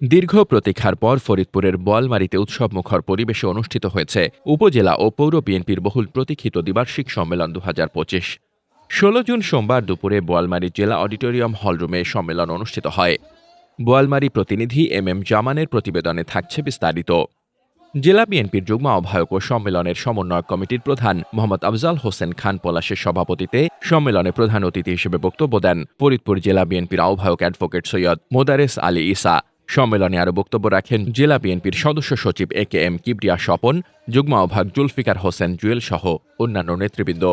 দীর্ঘ প্রতীক্ষার পর ফরিদপুরের বোয়ালমারীতে উৎসবমুখর পরিবেশে অনুষ্ঠিত হয়েছে উপজেলা ও পৌর বিএনপির বহুল প্রতীক্ষিত দ্বিবার্ষিক সম্মেলন দু হাজার পঁচিশ। ষোলো জুন সোমবার দুপুরে বোয়ালমারী জেলা অডিটোরিয়াম হলরুমে সম্মেলন অনুষ্ঠিত হয়। বোয়ালমারী প্রতিনিধি এম এম জামানের প্রতিবেদনে থাকছে বিস্তারিত। জেলা বিএনপির যুগ্ম আহ্বায়ক ও সম্মেলনের সমন্বয়ক কমিটির প্রধান মোহাম্মদ আফজাল হোসেন খান পলাশের সভাপতিতে সম্মেলনে প্রধান অতিথি হিসেবে বক্তব্য দেন ফরিদপুর জেলা বিএনপির আহ্বায়ক অ্যাডভোকেট সৈয়দ মোদারেস আলী ইসা সম্মেলনে আরও বক্তব্য রাখেন জেলা বিএনপির সদস্য সচিব A K M Kibria Swapan, যুগ্ম আহ্বায়ক জুলফিকার হোসেন জুয়েল সহ অন্যান্য নেতৃবৃন্দ।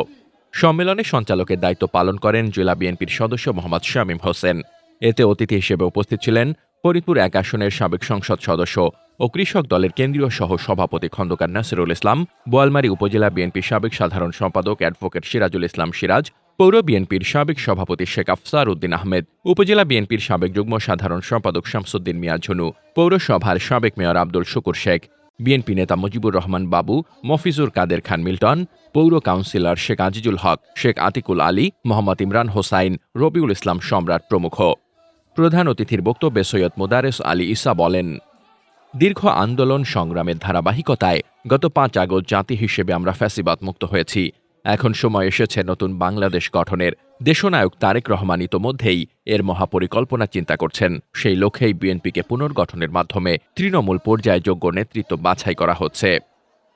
সম্মেলনে সঞ্চালকের দায়িত্ব পালন করেন জেলা বিএনপির সদস্য মোহাম্মদ শামীম হোসেন। এতে অতিথি হিসেবে উপস্থিত ছিলেন ফরিদপুর এক আসনের সাবেক সংসদ সদস্য ও কৃষক দলের কেন্দ্রীয় সহ সভাপতি খন্দকার নাসিরুল ইসলাম, বোয়ালমারী উপজেলা বিএনপির সাবেক সাধারণ সম্পাদক অ্যাডভোকেট সিরাজুল ইসলাম সিরাজ পৌর বিএনপির সাবেক সভাপতি শেখ আফসার উদ্দিন আহমেদ, উপজেলা বিএনপির সাবেক যুগ্ম সাধারণ সম্পাদক শামসুদ্দিন মিয়া ঝুনু, পৌরসভার সাবেক মেয়র আব্দুল শুকুর শেখ, বিএনপি নেতা মুজিবুর রহমান বাবু, মফিজুর কাদের খান মিল্টন, পৌর কাউন্সিলর শেখ আজিজুল হক, শেখ আতিকুল আলী, মোহাম্মদ ইমরান হোসাইন, রবিউল ইসলাম সম্রাট প্রমুখ। প্রধান অতিথির বক্তব্যে সৈয়দ মোদারেস আলী ইসা বলেন, দীর্ঘ আন্দোলন সংগ্রামের ধারাবাহিকতায় গত পাঁচ আগস্ট জাতি হিসেবে আমরা ফ্যাসিবাদ মুক্ত হয়েছি। এখন সময় এসেছে নতুন বাংলাদেশ গঠনের। দেশনায়ক তারেক রহমান ইতোমধ্যেই এর মহাপরিকল্পনা চিন্তা করছেন। সেই লক্ষ্যেই বিএনপিকে পুনর্গঠনের মাধ্যমে তৃণমূল পর্যায়ে যোগ্য নেতৃত্ব বাছাই করা হচ্ছে।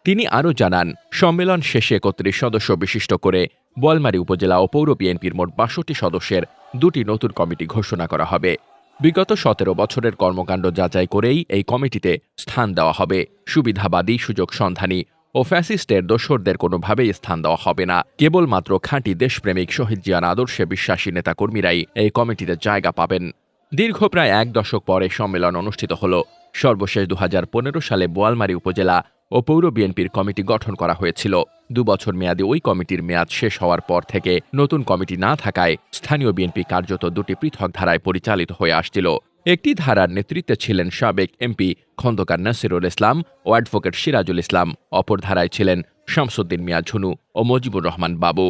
তিনি আরও জানান, সম্মেলন শেষে একত্রিশ সদস্য বিশিষ্ট করে বোয়ালমারী উপজেলা ও পৌর বিএনপির মোট বাষট্টি সদস্যের দুটি নতুন কমিটি ঘোষণা করা হবে। বিগত সতেরো বছরের কর্মকাণ্ড যাচাই করেই এই কমিটিতে স্থান দেওয়া হবে। সুবিধাবাদী সুযোগ সন্ধানী ও ফ্যাসিস্টের দোসরদের কোনোভাবেই স্থান দেওয়া হবে না। কেবলমাত্র খাঁটি দেশপ্রেমিক শহীদ জিয়ান আদর্শে বিশ্বাসী নেতাকর্মীরাই এই কমিটিতে জায়গা পাবেন। দীর্ঘ প্রায় এক দশক পরে সম্মেলন অনুষ্ঠিত হল। সর্বশেষ দু হাজার পনেরো সালে বোয়ালমারী উপজেলা ও পৌর বিএনপির কমিটি গঠন করা হয়েছিল। দুবছর মেয়াদী ওই কমিটির মেয়াদ শেষ হওয়ার পর থেকে নতুন কমিটি না থাকায় স্থানীয় বিএনপি কার্যত দুটি পৃথক ধারায় পরিচালিত হয়ে আসছিল। একটি ধারার নেতৃত্বে ছিলেন সাবেক এমপি খন্দকার নাসিরুল ইসলাম ও অ্যাডভোকেট সিরাজুল ইসলাম, অপর ধারায় ছিলেন শামসুদ্দিন মিয়া ঝুনু ও মজিবুর রহমান বাবু।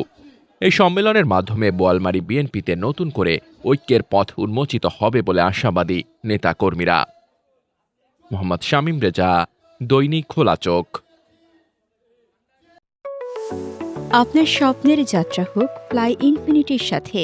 এই সম্মেলনের মাধ্যমে বোয়ালমারী বিএনপিতে নতুন করে ঐক্যের পথ উন্মোচিত হবে বলে আশাবাদী নেতাকর্মীরা। মোহাম্মদ শামীম রেজা, দৈনিক খোলা চোখ। আপনার স্বপ্নের যাত্রা হোক ফ্লাই ইনফিনিটির সাথে